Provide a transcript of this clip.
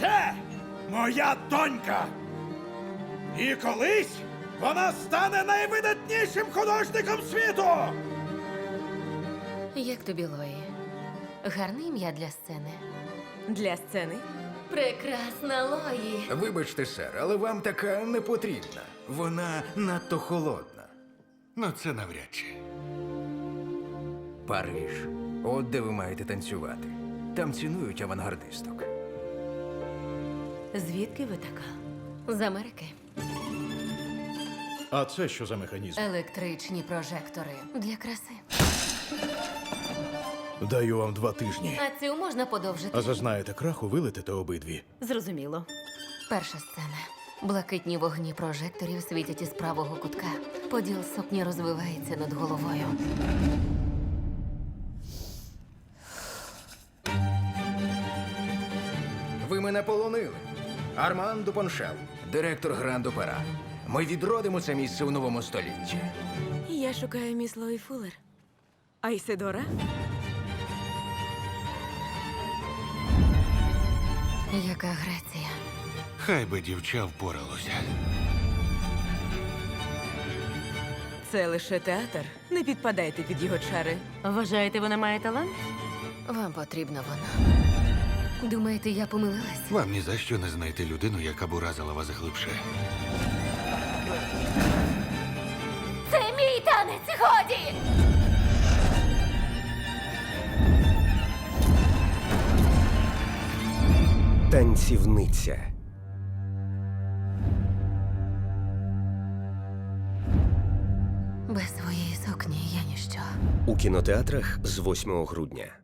Це моя донька. І колись вона стане найвидатнішим художником світу. Як тобі Лої? Гарне ім'я для сцени. Для сцени. Прекрасна Лої. Вибачте, сер, але вам така не потрібна. Вона надто холодна. Ну, це навряд чи. Париж. От де ви маєте танцювати. Там цінують авангардисток. Звідки ви така? З Америки. А це що за механізм? Електричні прожектори для краси. Даю вам два тижні. А цю можна подовжити. А зазнаєте краху, вилетите обидві. Зрозуміло. Перша сцена. Блакитні вогні прожекторів світять із правого кутка. Поділ сукні розвивається над головою. Ви мене полонили. Арман Дупоншел, директор Гранд Опера. Ми відродимо це місце у новому столітті. Я шукаю міс Лої Фуллер. А Ісидора? Яка грація. Хай би дівча впоралося. Це лише театр. Не підпадайте під його чари. Вважаєте, вона має талант? Вам потрібна вона. Думаєте, я помилилась? Вам ні за що не знайти людину, яка б уразила вас глибше. Це мій танець, годі! Танцівниця. Без своєї сукні я ніщо. У кінотеатрах з 8 грудня.